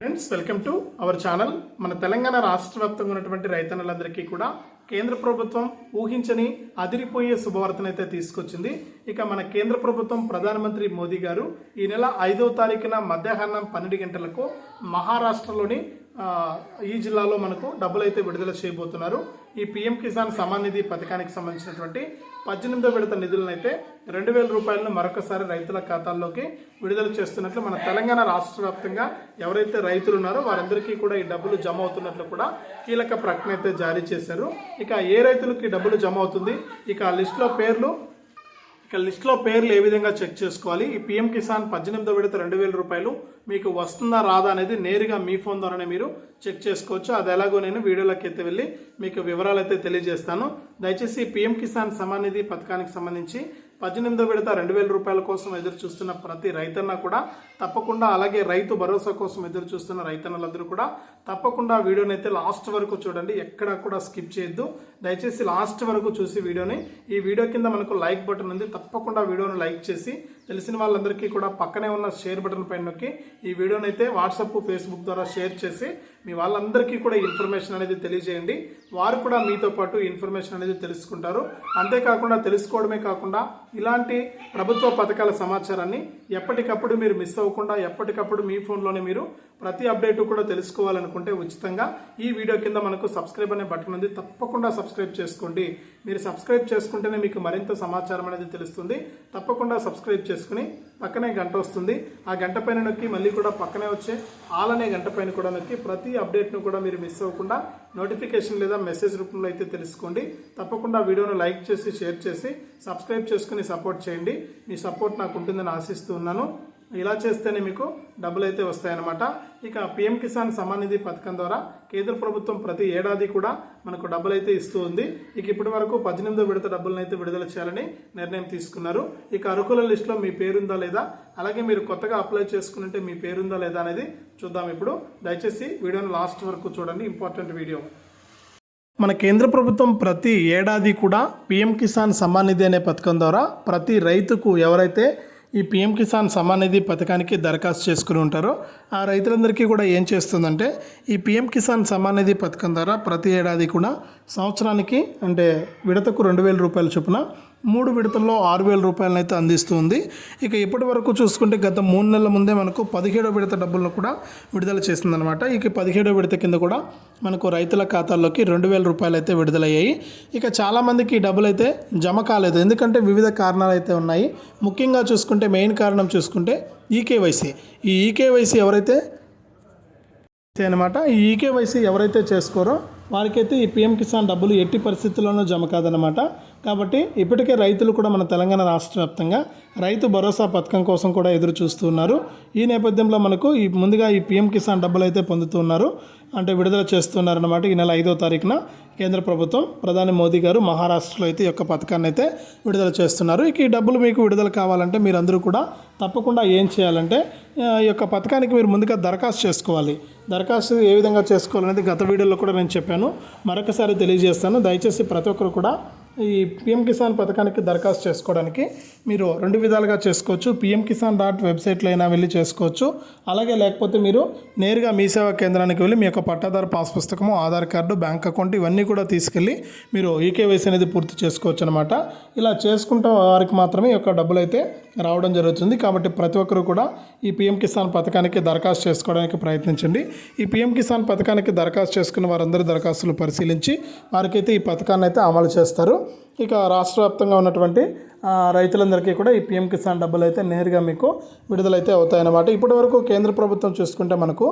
Friends welcome to our channel మన తెలంగాణ రాష్ట్ర వ్యాప్తంగా ఉన్నటువంటి రైతన్నలందరికీ కూడా కేంద్ర ప్రభుత్వం ఊహించని అదిరిపోయే శుభవార్తనైతే తీసుకొచ్చింది. ఇక మన కేంద్ర ప్రభుత్వం ప్రధానమంత్రి మోదీ గారు ఈ నెల ఐదో తారీఖున మధ్యాహ్నం పన్నెండు గంటలకు మహారాష్ట్రలోని ఈ జిల్లాలో మనకు డబ్బులు అయితే విడుదల చేయబోతున్నారు. ఈ పిఎం కిసాన్ సమాన్ నిధి పథకానికి సంబంధించినటువంటి పద్దెనిమిదో విడత నిధులను అయితే రెండు వేల రూపాయలను మరొకసారి రైతుల ఖాతాల్లోకి విడుదల చేస్తున్నట్లు మన తెలంగాణ రాష్ట్ర వ్యాప్తంగా ఎవరైతే రైతులు ఉన్నారో వారందరికీ కూడా ఈ డబ్బులు జమ అవుతున్నట్లు కూడా కీలక ప్రకటన అయితే జారీ చేశారు. ఇక ఏ రైతులకు డబ్బులు జమ అవుతుంది? ఇక ఆ లిస్టులో పేర్లు ఇక లిస్ట్లో పేర్లు ఏ విధంగా చెక్ చేసుకోవాలి? ఈ పిఎం కిసాన్ పద్దెనిమిదో విడత రెండు వేల రూపాయలు. మీకు వస్తుందా రాదా అనేది నేరుగా మీ ఫోన్ ద్వారానే మీరు చెక్ చేసుకోవచ్చు. అది ఎలాగో నేను వీడియోలోకి అయితే వెళ్ళి మీకు వివరాలు అయితే తెలియజేస్తాను. దయచేసి పిఎం కిసాన్ సమానిధి పథకానికి సంబంధించి పద్దెనిమిదో విడత రెండు వేల రూపాయల కోసం ఎదురు చూస్తున్న ప్రతి రైతన్న కూడా తప్పకుండా అలాగే రైతు భరోసా కోసం ఎదురు చూస్తున్న రైతన్నలందరూ కూడా తప్పకుండా వీడియోని అయితే లాస్ట్ వరకు చూడండి. ఎక్కడ కూడా స్కిప్ చేయొద్దు. దయచేసి లాస్ట్ వరకు చూసి వీడియోని. ఈ వీడియో కింద మనకు లైక్ బటన్ ఉంది. తప్పకుండా వీడియోని లైక్ చేసి తెలిసిన వాళ్ళందరికీ కూడా పక్కనే ఉన్న షేర్ బటన్ పైన నొక్కి ఈ వీడియోని అయితే వాట్సాప్ ఫేస్బుక్ ద్వారా షేర్ చేసి మీ వాళ్ళందరికీ కూడా ఇన్ఫర్మేషన్ అనేది తెలియజేయండి. వారు కూడా మీతో పాటు ఇన్ఫర్మేషన్ అనేది తెలుసుకుంటారు. అంతేకాకుండా తెలుసుకోవడమే కాకుండా ఇలాంటి ప్రభుత్వ పథకాల సమాచారాన్ని ఎప్పటికప్పుడు మీరు మిస్ అవ్వకుండా ఎప్పటికప్పుడు మీ ఫోన్లోనే మీరు ప్రతి అప్డేట్ కూడా తెలుసుకోవాలనుకుంటే ఉచితంగా ఈ వీడియో కింద మనకు సబ్స్క్రైబ్ అనే బటన్ ఉంది. తప్పకుండా సబ్స్క్రైబ్ చేసుకోండి. మీరు సబ్స్క్రైబ్ చేసుకుంటేనే మీకు మరింత సమాచారం అనేది తెలుస్తుంది. తప్పకుండా సబ్స్క్రైబ్ చేసుకుని పక్కనే గంట వస్తుంది. ఆ గంట పైన నొక్కి మళ్ళీ కూడా పక్కనే వచ్చే ఆల్ అనే గంట పైన కూడా నొక్కి ప్రతి అప్డేట్ను కూడా మీరు మిస్ అవ్వకుండా నోటిఫికేషన్ లేదా మెసేజ్ రూపంలో అయితే తెలుసుకోండి. తప్పకుండా వీడియోను లైక్ చేసి షేర్ చేసి సబ్స్క్రైబ్ చేసుకుని సపోర్ట్ చేయండి. మీ సపోర్ట్ నాకు ఉంటుందని ఆశిస్తూ ఉన్నాను. ఇలా చేస్తేనే మీకు డబ్బులు అయితే వస్తాయన్నమాట. ఇక పిఎం కిసాన్ సమాన్ నిధి పథకం ద్వారా కేంద్ర ప్రభుత్వం ప్రతి ఏడాది కూడా మనకు డబ్బులు అయితే ఇస్తూ ఉంది. ఇక ఇప్పటి వరకు పద్దెనిమిదో విడత డబ్బులను అయితే విడుదల చేయాలని నిర్ణయం తీసుకున్నారు. ఇక అర్హుల లిస్టులో మీ పేరుందా లేదా? అలాగే మీరు కొత్తగా అప్లై చేసుకుంటే మీ పేరుందా లేదా అనేది చూద్దాం ఇప్పుడు. దయచేసి వీడియోని లాస్ట్ వరకు చూడండి. Important video. మన కేంద్ర ప్రభుత్వం ప్రతి ఏడాది కూడా పిఎం కిసాన్ సమ్మాన్ నిధి అనే పథకం ద్వారా ప్రతి రైతుకు ఎవరైతే ఈ పిఎం కిసాన్ సమ్మాన్ నిధి పథకానికి దరఖాస్తు చేసుకుని ఉంటారో ఆ రైతులందరికీ కూడా ఏం చేస్తుందంటే ఈ పిఎం కిసాన్ సమ్మాన్ నిధి పథకం ద్వారా ప్రతి ఏడాది కూడా సంవత్సరానికి అంటే విడతకు రెండు వేల రూపాయల చొప్పున మూడు విడతల్లో ఆరు వేల రూపాయలను అయితే అందిస్తుంది. ఇక ఇప్పటి వరకు చూసుకుంటే గత మూడు నెలల ముందే మనకు పదిహేడో విడత డబ్బులను కూడా విడుదల చేసిందనమాట ఇక పదిహేడో విడత కింద కూడా మనకు రైతుల ఖాతాల్లోకి రెండు వేల రూపాయలు అయితే విడుదలయ్యాయి. ఇక చాలామందికి ఈ డబ్బులు అయితే జమ కాలేదు. ఎందుకంటే వివిధ కారణాలు అయితే ఉన్నాయి. ముఖ్యంగా చూసుకుంటే మెయిన్ కారణం చూసుకుంటే ఈకేవైసీ. ఈ ఈకేవైసీ ఎవరైతే అనమాట ఈ ఈకేవైసీ ఎవరైతే చేసుకోరో వారికైతే ఈ పిఎం కిసాన్ డబ్బులు ఎట్టి పరిస్థితుల్లోనూ జమ కాదనమాట కాబట్టి ఇప్పటికే రైతులు కూడా మన తెలంగాణ రాష్ట్ర వ్యాప్తంగా రైతు భరోసా పథకం కోసం కూడా ఎదురు చూస్తున్నారు ఈ నేపథ్యంలో మనకు ఈ ముందుగా ఈ పిఎం కిసాన్ డబ్బులు అయితే పొందుతున్నారు అంటే విడుదల చేస్తున్నారన్నమాట ఈ నెల ఐదో తారీఖున కేంద్ర ప్రభుత్వం. ప్రధాని మోదీ గారు మహారాష్ట్రలో అయితే ఈ యొక్క పథకాన్ని అయితే విడుదల చేస్తున్నారు. ఇక ఈ డబ్బులు మీకు విడుదల కావాలంటే మీరందరూ కూడా తప్పకుండా ఏం చేయాలంటే ఈ యొక్క పథకానికి మీరు ముందుగా దరఖాస్తు చేసుకోవాలి. దరఖాస్తు ఏ విధంగా చేసుకోవాలనేది గత వీడియోలో కూడా నేను చెప్పాను. మరొకసారి తెలియజేస్తాను. దయచేసి ప్రతి ఒక్కరు కూడా ఈ పిఎం కిసాన్ పథకానికి దరఖాస్తు చేసుకోవడానికి మీరు రెండు విధాలుగా చేసుకోవచ్చు. పిఎం కిసాన్ డాట్ వెబ్సైట్లో అయినా వెళ్ళి చేసుకోవచ్చు. అలాగే లేకపోతే మీరు నేరుగా మీ సేవా కేంద్రానికి వెళ్ళి మీ యొక్క పట్టాదారు పాస్ పుస్తకము ఆధార్ కార్డు బ్యాంక్ అకౌంట్ ఇవన్నీ కూడా తీసుకెళ్ళి మీరు ఈకేవైసీ అనేది పూర్తి చేసుకోవచ్చు అనమాట ఇలా చేసుకుంటాం వారికి మాత్రమే ఈ యొక్క డబ్బులు అయితే రావడం జరుగుతుంది. కాబట్టి ప్రతి ఒక్కరు కూడా ఈ పిఎం కిసాన్ పథకానికి దరఖాస్తు చేసుకోవడానికి ప్రయత్నించండి. ఈ పిఎం కిసాన్ పథకానికి దరఖాస్తు చేసుకున్న వారందరి దరఖాస్తులు పరిశీలించి వారికైతే ఈ పథకాన్ని అయితే అమలు చేస్తారు. ఇక రాష్ట్ర వ్యాప్తంగా ఉన్నటువంటి రైతులందరికీ కూడా ఈ పిఎం కిసాన్ డబ్బులు అయితే నేరుగా మీకు విడుదలైతే అవుతాయన్నమాట. ఇప్పటి వరకు కేంద్ర ప్రభుత్వం చూసుకుంటే మనకు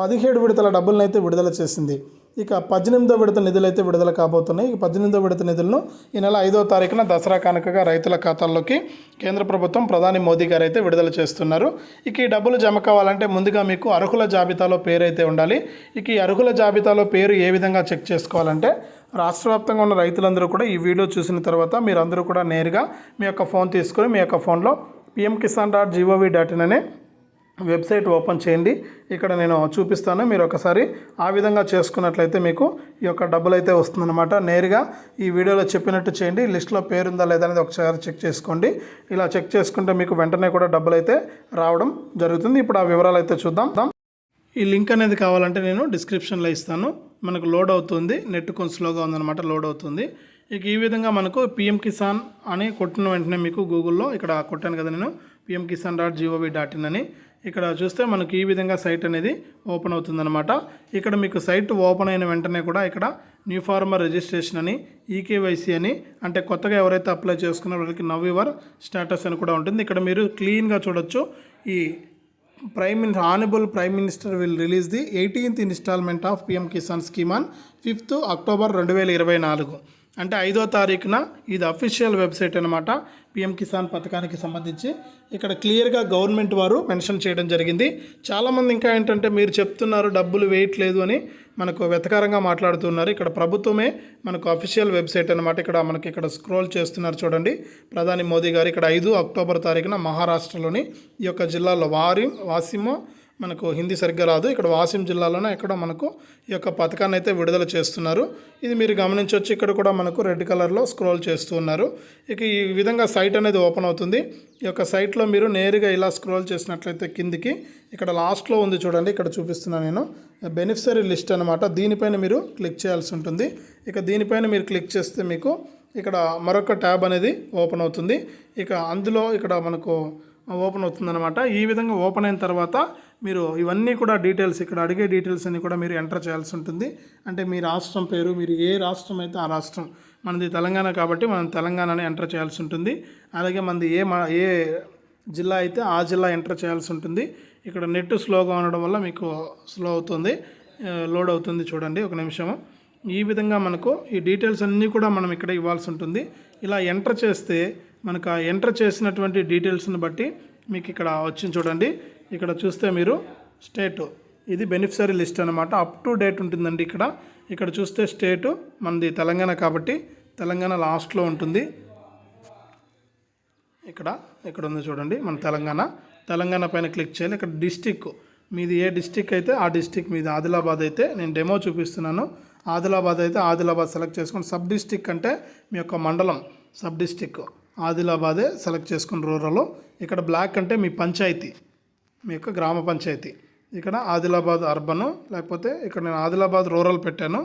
పదిహేడు విడతల డబ్బులను అయితే విడుదల చేసింది. ఇక పద్దెనిమిదో విడత నిధులు అయితే విడుదల కాబోతున్నాయి. ఈ పద్దెనిమిదో విడత నిధులను ఈ నెల ఐదో తారీఖున దసరా కానుకగా రైతుల ఖాతాల్లోకి కేంద్ర ప్రభుత్వం ప్రధాని మోదీ గారు అయితే విడుదల చేస్తున్నారు. ఇక ఈ డబ్బులు జమ కావాలంటే ముందుగా మీకు అర్హుల జాబితాలో పేరు అయితే ఉండాలి. ఇక ఈ అర్హుల జాబితాలో పేరు ఏ విధంగా చెక్ చేసుకోవాలంటే రాష్ట్ర వ్యాప్తంగా ఉన్న రైతులందరూ కూడా ఈ వీడియో చూసిన తర్వాత మీరందరూ కూడా నేరుగా మీ యొక్క ఫోన్ తీసుకొని మీ యొక్క ఫోన్లో PM Kisan dot GOV dot in అనే వెబ్సైట్ ఓపెన్ చేయండి. ఇక్కడ నేను చూపిస్తాను. మీరు ఒకసారి ఆ విధంగా చేసుకున్నట్లయితే మీకు ఈ యొక్క డబ్బులు అయితే వస్తుందన్నమాట. నేరుగా ఈ వీడియోలో చెప్పినట్టు చేయండి. లిస్ట్లో పేరుందా లేదా అనేది ఒకసారి చెక్ చేసుకోండి. ఇలా చెక్ చేసుకుంటే మీకు వెంటనే కూడా డబ్బులు అయితే రావడం జరుగుతుంది. ఇప్పుడు ఆ వివరాలు అయితే చూద్దాం. ఈ లింక్ అనేది కావాలంటే నేను డిస్క్రిప్షన్లో ఇస్తాను. మనకు లోడ్ అవుతుంది. నెట్ కొంచెం స్లోగా ఉందన్నమాట లోడ్ అవుతుంది. ఇక ఈ విధంగా మనకు పిఎం కిసాన్ అని కొట్టిన వెంటనే మీకు గూగుల్లో ఇక్కడ కొట్టాను కదా నేను PM Kisan dot GOV dot in అని. ఇక్కడ చూస్తే మనకు ఈ విధంగా సైట్ అనేది ఓపెన్ అవుతుందన్నమాట. ఇక్కడ మీకు సైట్ ఓపెన్ అయిన వెంటనే కూడా ఇక్కడ న్యూ ఫార్మర్ రిజిస్ట్రేషన్ అని ఈకేవైసీ అని అంటే కొత్తగా ఎవరైతే అప్లై చేసుకున్నారో వాళ్ళకి నవ్ యువర్ స్టేటస్ అని కూడా ఉంటుంది. ఇక్కడ మీరు క్లీన్గా చూడొచ్చు. ఈ prime minister honourable prime minister will release the eighteenth instalment of PM Kisan scheme on fifth October రెండు వేల ఇరవై నాలుగు అంటే ఐదో తారీఖున ఇది అఫీషియల్ వెబ్సైట్ అనమాట పిఎం కిసాన్ పథకానికి సంబంధించి. ఇక్కడ క్లియర్గా గవర్నమెంట్ వారు మెన్షన్ చేయడం జరిగింది. చాలామంది ఇంకా ఏంటంటే మీరు చెప్తున్నారు డబ్బులు వేయట్లేదు అని మనకు వెతకారంగా మాట్లాడుతున్నారు. ఇక్కడ ప్రభుత్వమే మనకు అఫీషియల్ వెబ్సైట్ అనమాట ఇక్కడ మనకి ఇక్కడ స్క్రోల్ చేస్తున్నారు చూడండి. ప్రధాని మోదీ గారు ఇక్కడ ఐదు అక్టోబర్ తారీఖున మహారాష్ట్రలోని ఈ యొక్క జిల్లాలో వారి వాసిమో మనకు హిందీ సరిగ్గా రాదు. ఇక్కడ వాసిం జిల్లాలోనే ఎక్కడో మనకు ఈ యొక్క పథకాన్ని అయితే విడుదల చేస్తున్నారు. ఇది మీరు గమనించవచ్చు ఇక్కడ కూడా మనకు రెడ్ కలర్లో స్క్రోల్ చేస్తూ ఉన్నారు. ఇక ఈ విధంగా సైట్ అనేది ఓపెన్ అవుతుంది. ఈ యొక్క సైట్లో మీరు నేరుగా ఇలా స్క్రోల్ చేసినట్లయితే కిందికి ఇక్కడ లాస్ట్లో ఉంది చూడండి ఇక్కడ చూపిస్తున్నాను నేను. బెనిఫిషరీ లిస్ట్ అనమాట దీనిపైన మీరు క్లిక్ చేయాల్సి ఉంటుంది. ఇక దీనిపైన మీరు క్లిక్ చేస్తే మీకు ఇక్కడ మరొక ట్యాబ్ అనేది ఓపెన్ అవుతుంది. ఇక అందులో ఇక్కడ మనకు ఓపెన్ అవుతుందన్నమాట. ఈ విధంగా ఓపెన్ అయిన తర్వాత మీరు ఇవన్నీ కూడా డీటెయిల్స్ ఇక్కడ అడిగే డీటెయిల్స్ అన్ని కూడా మీరు ఎంటర్ చేయాల్సి ఉంటుంది. అంటే మీ రాష్ట్రం పేరు మీరు ఏ రాష్ట్రం అయితే ఆ రాష్ట్రం. మనది తెలంగాణ కాబట్టి మనం తెలంగాణని ఎంటర్ చేయాల్సి ఉంటుంది. అలాగే మనది ఏ మా ఏ జిల్లా అయితే ఆ జిల్లా ఎంటర్ చేయాల్సి ఉంటుంది. ఇక్కడ నెట్ స్లోగా ఉండడం వల్ల మీకు స్లో అవుతుంది లోడ్ అవుతుంది చూడండి ఒక నిమిషము ఈ విధంగా మనకు ఈ డీటెయిల్స్ అన్నీ కూడా మనం ఇక్కడ ఇవ్వాల్సి ఉంటుంది. ఇలా ఎంటర్ చేస్తే మనకు ఆ ఎంటర్ చేసినటువంటి డీటెయిల్స్ని బట్టి మీకు ఇక్కడ వచ్చింది చూడండి. ఇక్కడ చూస్తే మీరు స్టేటు ఇది బెనిఫిషరీ లిస్ట్ అనమాట అప్ టు డేట్ ఉంటుందండి ఇక్కడ. ఇక్కడ చూస్తే స్టేటు మనది తెలంగాణ కాబట్టి తెలంగాణ లాస్ట్లో ఉంటుంది. ఇక్కడ ఇక్కడ ఉంది చూడండి మన తెలంగాణ. తెలంగాణ పైన క్లిక్ చేయాలి. ఇక్కడ డిస్టిక్ మీది ఏ డిస్టిక్ అయితే ఆ డిస్టిక్ మీది ఆదిలాబాద్ అయితే నేను డెమో చూపిస్తున్నాను. ఆదిలాబాద్ అయితే ఆదిలాబాద్ సెలెక్ట్ చేసుకోండి సబ్ డిస్టిక్ అంటే మీ యొక్క మండలం సబ్ డిస్టిక్ ఆదిలాబాదే సెలెక్ట్ చేసుకుని రూరల్లో ఇక్కడ బ్లాక్ అంటే మీ పంచాయతీ మీ యొక్క గ్రామ పంచాయతీ. ఇక్కడ ఆదిలాబాద్ అర్బను లేకపోతే ఇక్కడ నేను ఆదిలాబాద్ రూరల్ పెట్టాను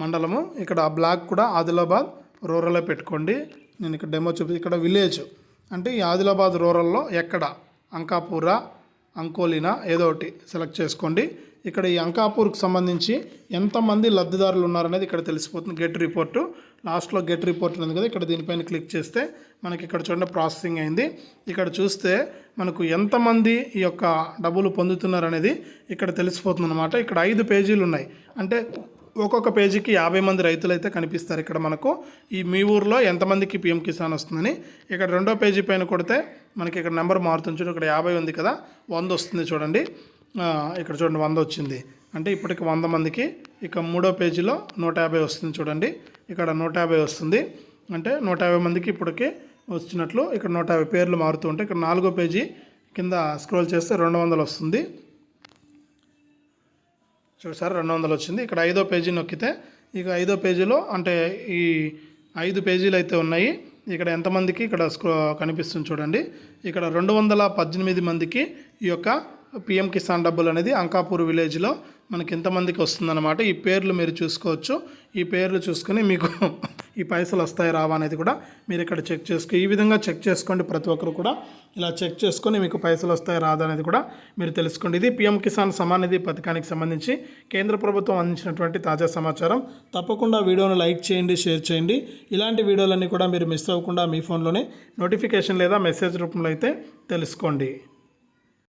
మండలము. ఇక్కడ ఆ బ్లాక్ కూడా ఆదిలాబాద్ రూరలే పెట్టుకోండి. నేను ఇక్కడ డెమో చూపి ఇక్కడ విలేజ్. అంటే ఈ ఆదిలాబాద్ రూరల్లో ఎక్కడ? అంకాపూర అంకోలినా ఏదో ఒకటి సెలెక్ట్ చేసుకోండి. ఇక్కడ ఈ అంకాపూర్కి సంబంధించి ఎంతమంది లబ్ధిదారులు ఉన్నారనేది ఇక్కడ తెలిసిపోతుంది. Get report. లాస్ట్లో గెట్ రిపోర్ట్ ఉంది కదా ఇక్కడ దీనిపైన క్లిక్ చేస్తే మనకి ఇక్కడ చూడండి ప్రాసెసింగ్ అయింది. ఇక్కడ చూస్తే మనకు ఎంతమంది ఈ యొక్క డబ్బులు పొందుతున్నారు అనేది ఇక్కడ తెలిసిపోతుంది అనమాట ఇక్కడ ఐదు పేజీలు ఉన్నాయి. అంటే ఒక్కొక్క పేజీకి యాభై మంది రైతులు అయితే కనిపిస్తారు ఇక్కడ మనకు. ఈ మీ ఊర్లో ఎంతమందికి పిఎం కిసాన్ వస్తుందని. ఇక్కడ రెండో పేజీ పైన కొడితే మనకి ఇక్కడ నెంబర్ మారుతుంది చూడండి ఇక్కడ యాభై ఉంది కదా వంద వస్తుంది చూడండి. ఇక్కడ చూడండి వంద వచ్చింది. అంటే ఇప్పటికి వంద మందికి ఇక మూడో పేజీలో నూట యాభై వస్తుంది చూడండి. ఇక్కడ నూట యాభై వస్తుంది. అంటే నూట యాభై మందికి ఇప్పటికి వచ్చినట్లు ఇక్కడ నూట యాభై పేర్లు మారుతూ ఉంటాయి ఇక్కడ నాలుగో పేజీ కింద స్క్రోల్ చేస్తే రెండు వందలు వస్తుంది. చూసారు రెండు వందలు వచ్చింది. ఇక్కడ ఐదో పేజీ నొక్కితే ఇక ఐదో పేజీలో అంటే ఈ ఐదు పేజీలు అయితే ఉన్నాయి. ఇక్కడ ఎంతమందికి ఇక్కడ స్క్రో కనిపిస్తుంది చూడండి. ఇక్కడ రెండు వందల పద్దెనిమిది మందికి ఈ యొక్క పిఎం కిసాన్ డబ్బులు అనేది అంకాపూర్ విలేజ్లో మనకి ఎంతమందికి వస్తుందన్నమాట. ఈ పేర్లు మీరు చూసుకోవచ్చు. ఈ పేర్లు చూసుకొని మీకు ఈ పైసలు వస్తాయి రావా అనేది కూడా మీరు ఇక్కడ చెక్ చేసుకో ఈ విధంగా చెక్ చేసుకోండి ప్రతి ఒక్కరు కూడా. ఇలా చెక్ చేసుకొని మీకు పైసలు వస్తాయి రాదా అనేది కూడా మీరు తెలుసుకోండి. ఇది పిఎం కిసాన్ సమాన్ నిధి పథకానికి సంబంధించి కేంద్ర ప్రభుత్వం అందించినటువంటి తాజా సమాచారం. తప్పకుండా వీడియోను లైక్ చేయండి షేర్ చేయండి. ఇలాంటి వీడియోలన్నీ కూడా మీరు మిస్ అవ్వకుండా మీ ఫోన్లోనే నోటిఫికేషన్ లేదా మెసేజ్ రూపంలో అయితే తెలుసుకోండి.